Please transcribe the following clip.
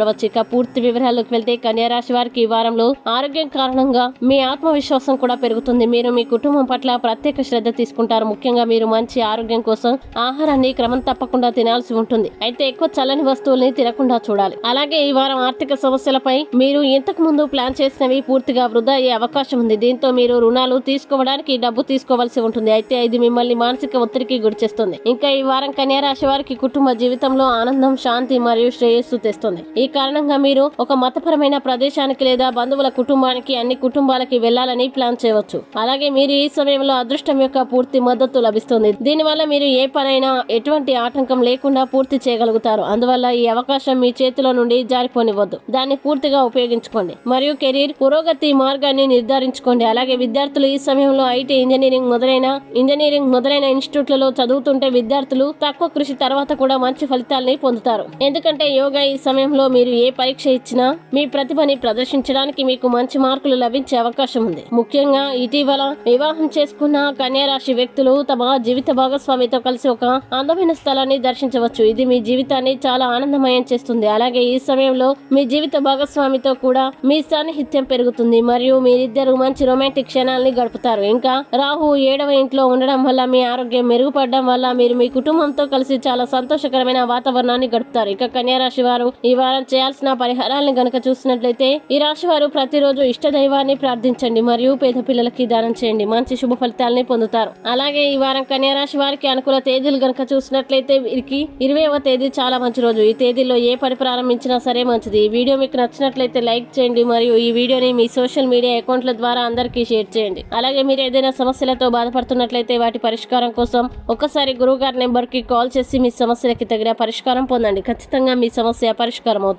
చూడవచ్చు ఇక పూర్తి వివరాల్లోకి వెళ్తే కన్యారాశి వారికి ఈ వారంలో ఆరోగ్యం కారణంగా మీ ఆత్మవిశ్వాసం కూడా పెరుగుతుంది. మీరు మీ కుటుంబం పట్ల ప్రత్యేక శ్రద్ధ తీసుకుంటారు. ముఖ్యంగా మీరు మంచి ఆరోగ్యం కోసం ఆహారాన్ని క్రమం తప్పకుండా తినాల్సి ఉంటుంది. అయితే ఎక్కువ చల్లని వస్తువుల్ని తినకుండా చూడాలి. అలాగే ఈ వారం ఆర్థిక సమస్యలపై మీరు ఇంతకు ముందు ప్లాన్ చేసినవి పూర్తిగా వృధా అయ్యే అవకాశం ఉంది. దీంతో మీరు రుణాలు తీసుకోవడానికి డబ్బు తీసుకోవాల్సి ఉంటుంది. అయితే ఇది మిమ్మల్ని మానసిక ఒత్తిడికి గురిచేస్తుంది ఇంకా ఈ వారం కన్యారాశి వారికి కుటుంబ జీవితంలో ఆనందం శాంతి మరియు శ్రేయస్సు తెస్తుంది. ఈ కారణంగా మీరు ఒక మతపరమైన ప్రదేశానికి లేదా బంధువుల కుటుంబానికి అన్ని కుటుంబాలకి వెళ్ళాలని ప్లాన్ చేయవచ్చు. అలాగే మీరు ఈ సమయంలో అదృష్టం యొక్క పూర్తి మద్దతు లభిస్తుంది. దీనివల్ల మీరు ఏ పనైనా ఎటువంటి ఆటంకం లేకుండా పూర్తి చేయగలుగుతారు. అందువల్ల ఈ అవకాశం మీ చేతిలో నుండి జారిపోనివ్వద్దు. దాన్ని పూర్తిగా ఉపయోగించుకోండి. మరియు కెరీర్ పురోగతి మార్గాన్ని నిర్ధారించుకోండి. అలాగే విద్యార్థులు ఈ సమయంలో ఐటీ ఇంజనీరింగ్ మొదలైన ఇంజనీరింగ్ మొదలైన ఇన్స్టిట్యూట్లలో చదువుతుంటే విద్యార్థులు తక్కువ కృషి తర్వాత కూడా మంచి ఫలితాలని పొందుతారు. ఎందుకంటే యోగా ఈ సమయంలో మీ మీరు ఏ పరీక్ష ఇచ్చినా మీ ప్రతిభని ప్రదర్శించడానికి మీకు మంచి మార్కులు లభించే అవకాశం ఉంది. ముఖ్యంగా ఇటీవల వివాహం చేసుకున్న కన్యా రాశి వ్యక్తులు తమ జీవిత భాగస్వామితో కలిసి ఒక అందమైన స్థలాన్ని దర్శించవచ్చు. ఇది మీ జీవితాన్ని చాలా ఆనందమయం చేస్తుంది. అలాగే ఈ సమయంలో మీ జీవిత భాగస్వామితో కూడా మీ సాన్నిహిత్యం పెరుగుతుంది. మరియు మీరిద్దరు మంచి రొమాంటిక్ క్షణాలని గడుపుతారు. ఇంకా రాహు ఏడవ ఇంట్లో ఉండడం వల్ల మీ ఆరోగ్యం మెరుగుపడడం వల్ల మీరు మీ కుటుంబంతో కలిసి చాలా సంతోషకరమైన వాతావరణాన్ని గడుపుతారు. ఇక కన్యా రాశి వారు ఈ వారం చేయాల్సిన పరిహారాలను గనక చూసినట్లయితే ఈ రాశి వారు ప్రతిరోజు ఇష్ట దైవాన్ని ప్రార్థించండి మరియు పేద పిల్లలకి దానం చేయండి. మంచి శుభ ఫలితాలని పొందుతారు. అలాగే ఈ వారం కన్యా రాశి వారికి అనుకూల తేదీలు గనక చూసినట్లయితే వీరికి ఇరవైవ తేదీ చాలా మంచి రోజు. ఈ తేదీలో ఏ పని ప్రారంభించినా సరే మంచిది. ఈ వీడియో మీకు నచ్చినట్లయితే లైక్ చేయండి మరియు ఈ వీడియోని మీ సోషల్ మీడియా అకౌంట్ల ద్వారా అందరికీ షేర్ చేయండి. అలాగే మీరు ఏదైనా సమస్యలతో బాధపడుతున్నట్లయితే వాటి పరిష్కారం కోసం ఒకసారి గురువు గారి నెంబర్కి కాల్ చేసి మీ సమస్యలకి తగిన పరిష్కారం పొందండి. ఖచ్చితంగా మీ సమస్య పరిష్కారం అవుతుంది.